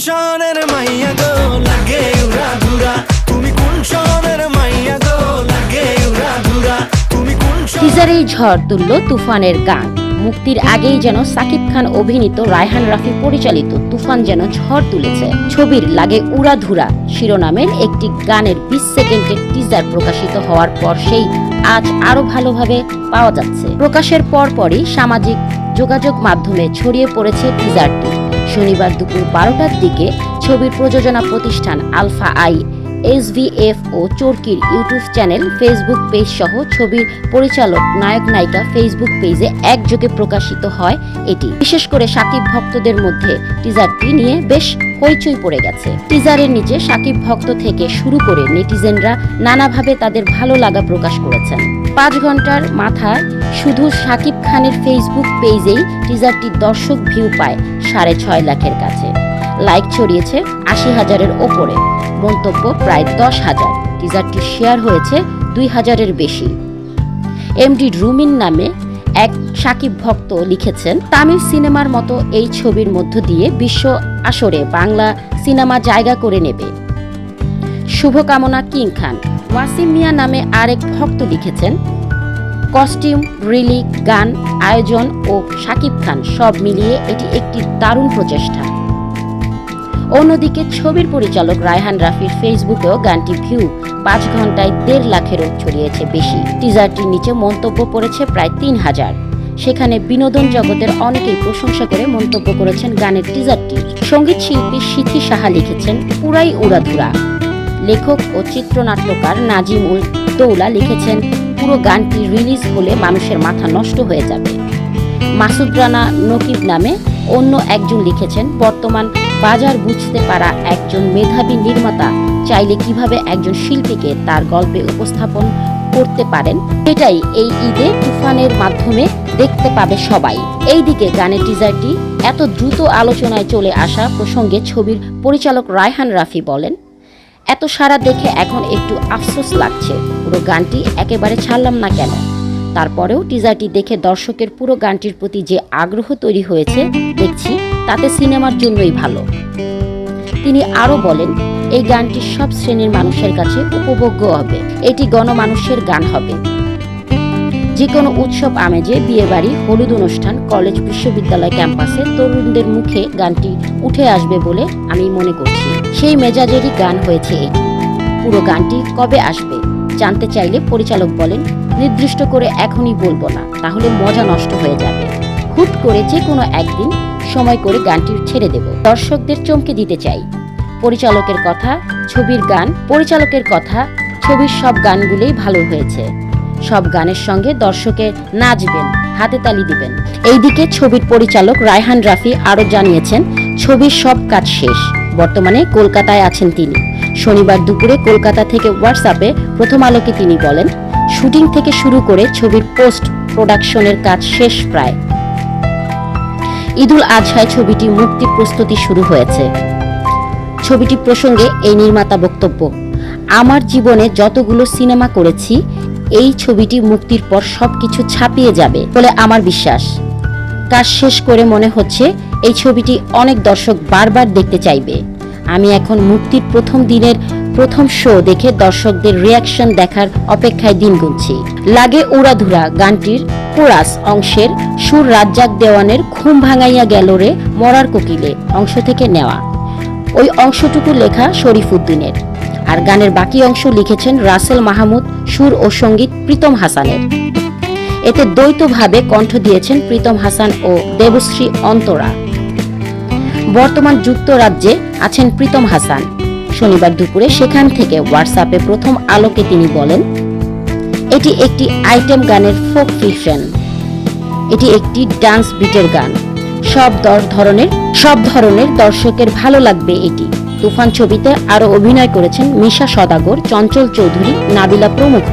শহরের মাইয়া গো, লাগে উড়া ধুরা। তুমি কোন মাইয়া গো, লাগে উড়া ধুরা। তুমি কোন টিজারেই ঝড় তুলল তুফানের গান। মুক্তির আগেই যেন সাকিব খান অভিনীত রায়হান রাফি পরিচালিত তুফান যেন ঝড় তুলেছে। ছবির লাগে উড়াধুরা শিরোনামের একটি গানের বিশ সেকেন্ডের টিজার প্রকাশিত হওয়ার পর সেই আজ আরও ভালোভাবে পাওয়া যাচ্ছে। প্রকাশের পরপরই সামাজিক যোগাযোগ মাধ্যমে ছড়িয়ে পড়েছে টিজারটি। শনিবার দুপুর বারোটার দিকে ছবির প্রযোজনা প্রতিষ্ঠান আলফা আই এসভিএফ ও চরকির ইউটিউব চ্যানেল, ফেসবুক পেজ সহ ছবির পরিচালক, নায়ক নায়িকা ফেসবুক পেজে একযোগে প্রকাশিত হয় এটি। বিশেষ করে সাকিব ভক্তদের মধ্যে টিজারটি নিয়ে বেশ হইচই পড়ে গেছে। টিজারের নিচে সাকিব ভক্ত থেকে শুরু করে নেটিজেনরা নানাভাবে তাদের ভালো লাগা প্রকাশ করেছেন। পাঁচ ঘণ্টার মাথায় শুধু সাকিব খানের ফেসবুক পেজেই টিজারটি দর্শক ভিউ পায় সাড়ে ছয় লাখের কাছে। লাইক ছড়িয়েছে আশি হাজারের ওপরে। মন্তব্য প্রায় দশ হাজার। টিজারটি শেয়ার হয়েছে দুই হাজারের বেশি। এমডি রুমিন নামে এক সাকিব ভক্ত লিখেছেন, তামিল সিনেমার মতো এই ছবির মধ্য দিয়ে বিশ্ব আসরে বাংলা সিনেমা জায়গা করে নেবে। শুভকামনা কিং খান। ওয়াসিম মিয়া নামে আরেক ভক্ত লিখেছেন, কস্টিউম রিলিক গান, আয়োজন ও সাকিব খান সব মিলিয়ে এটি একটি দারুণ প্রচেষ্টা। অন্যদিকে ছবির পরিচালক রায়হান রাফির ফেসবুকেও গানটি ভিউ পাঁচ ঘন্টায় দেড় লাখেরও ছড়িয়েছে বেশি। টিজারটির নিচে মন্তব্য পড়েছে প্রায় তিন হাজার। সেখানে বিনোদন জগতের অনেকেই প্রশংসা করে মন্তব্য করেছেন গানের টিজারটির। সংগীত শিল্পী সিথি সাহা লিখেছেন, পুরাই উড়াধুরা। লেখক ও চিত্রনাট্যকার নাজিম উল দৌলা লিখেছেন, পুরো গানটি রিলিজ হলে মানুষের মাথা নষ্ট হয়ে যাবে। মাসুদ রানা নকিব নামে অন্য একজন লিখেছেন, বর্তমান বাজার বুঝতে পারা একজন মেধাবী নির্মাতা চাইলে কীভাবে একজন শিল্পীকে তার গল্পে উপস্থাপন করতে পারেন? এটাই এই ঈদে তুফানের মাধ্যমে দেখতে পাবে সবাই। এইদিকে গানের টিজারটি এত দ্রুত আলোচনায় চলে আসা প্রসঙ্গে ছবির পরিচালক রায়হান রাফি বলেন এত সারা দেখে এখন একটু আফসোস লাগছে। পুরো গানটি একেবারে ছাড়লাম না কেন? তারপরেও টিজারটি দেখে দর্শকের পুরো গানটির প্রতি যে আগ্রহ তৈরি হয়েছে, দেখছি তাতে সিনেমার জন্যই ভালো। তিনি আরও বলেন, এই গানটি সব শ্রেণির মানুষের কাছে উপভোগ্য হবে। এটি গণমানুষের গান হবে। যে কোনো উৎসব আমেজে বিয়েবাড়ি, হলুদ অনুষ্ঠান, কলেজ, বিশ্ববিদ্যালয় ক্যাম্পাসে তরুণদের মুখে গানটি উঠে আসবে বলে আমি মনে করছি। সেই মেজাজেরই গান হয়েছে এটি। পুরো গানটি কবে আসবে? জানতে চাইলে পরিচালক বলেন, নির্দিষ্ট করে এখনই বলব না, তাহলে মজা নষ্ট হয়ে যাবে। হুট করে যে কোনো একদিন সময় করে গানটি ছেড়ে দেব। দর্শকদের চমকে দিতে চাই। পরিচালকের কথা, ছবির গান, পরিচালকের কথা, ছবির সব গানগুলোই ভালো হয়েছে। সব গানের সঙ্গে দর্শকের নাচবেন, হাতে তালি দিবেন। এইদিকে ছবির পরিচালক রায়হান রাফি আরও জানিয়েছেন, ছবির সব কাজ শেষ, বর্তমানে কলকাতায় আছেন তিনি। শনিবার দুপুরে কলকাতা থেকে হোয়াটসঅ্যাপে প্রথম আলোকে তিনি বলেন, শুটিং থেকে শুরু করে ছবির পোস্ট প্রোডাকশনের কাজ শেষ প্রায়। ঈদুল আজহায় ছবিটি মুক্তির প্রস্তুতি শুরু হয়েছে। ছবিটি প্রসঙ্গে এই নির্মাতা বক্তব্য, আমার জীবনে যতগুলো সিনেমা করেছি এই ছবিটি মুক্তির পর সবকিছু ছাপিয়ে যাবে বলে আমার বিশ্বাস। কাজ শেষ করে মনে হচ্ছে এই ছবিটি অনেক দর্শক বারবার দেখতে চাইবে। আমি এখন মুক্তির প্রথম দিনের প্রথম শো দেখে দর্শকদের রিয়াকশন দেখার অপেক্ষায় দিন গুনছি। লাগে উড়াধুরা গানটির কোরাস অংশের সুর রাজ্জাক দেওয়ানের ঘুম ভাঙাইয়া গেল রে মরার কোকিলে অংশ থেকে নেওয়া। ওই অংশটুকু লেখা শরীফ উদ্দিনের। আর গানের বাকি অংশ লিখেছেন রাসেল মাহমুদ সুর ও সংগীত প্রীতম হাসানের। এতে দ্বৈতভাবে কণ্ঠ দিয়েছেন প্রীতম হাসান ও দেবশ্রী অন্তরা। বর্তমান যুক্তরাজ্যে আছেন প্রীতম হাসান। শনিবার দুপুরে সেখান থেকে হোয়াটসঅ্যাপে প্রথম আলোকে তিনি বলেন, এটি একটি আইটেম গানের ফোক ফিকশন এটি একটি ডান্স বিটের গান। সব ধরনের সব ধরনের দর্শকের ভালো লাগবে এটি। তুফান ছবিতে আরও অভিনয় করেছেন মিশা সদাগর চঞ্চল চৌধুরী নাবিলা প্রমুখ।